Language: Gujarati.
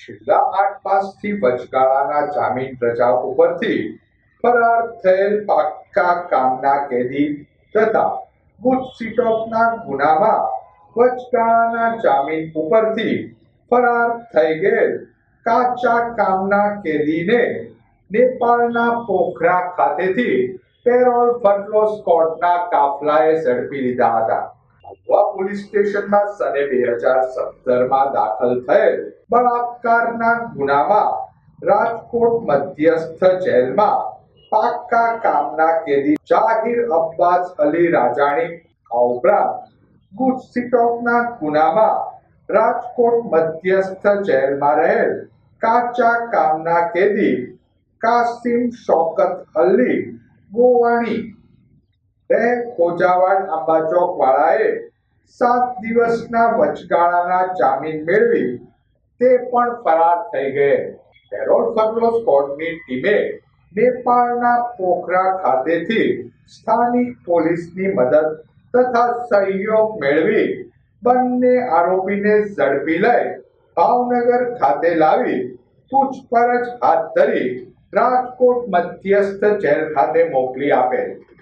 છેલ્લા આઠ માસથી વચગાળાના જામીન રજા ઉપરથી ફરાર થયેલ પાક્કા કામના કેદી તથા ગુજ સીટોપના ગુનામાં વચગાળાના જામીન ઉપરથી ફરાર થઈ ગયેલ કાચા કામના કેદીને નેપાળના પોખરા ખાતેથી પેરોલ ફટલો સ્કોટના કાફલાએ ઝડપી લીધા હતા. મહુવા પોલીસ સ્ટેશનમાં સને બે હજાર સત્તરમાં દાખલ થયેલ બળાત્કારના ગુનામાં રાજકોટ મધ્યસ્થ જેલમાં પાક્કા કામના કેદી જાહિર અબ્બાસ અલી રાજાણી આ ઉપરાંત ગુજ સિટોકના ગુનામાં રાજકોટ મધ્યસ્થ જેલમાં રહેલ કાચા કામના કેદી કાસિમ શોકત અલી ગોવાણી બે ખોજાવાડ આંબાચોક વાળાએ સાત દિવસના વચગાળાના જામીન મેળવી તે પણ ફરાર થઈ ગયે. પેરોલ ફરલો સ્કોડની ટીમે નેપાળના પોખરા ખાતેથી સ્થાનિક પોલીસની મદદ તથા સહયોગ મેળવી બંને આરોપીને ઝડપી લઈ ભાવનગર ખાતે લાવી પૂછપરછ હાથ ધરી રાજકોટ મધ્યસ્થ જેલ ખાતે મોકલી આપેલ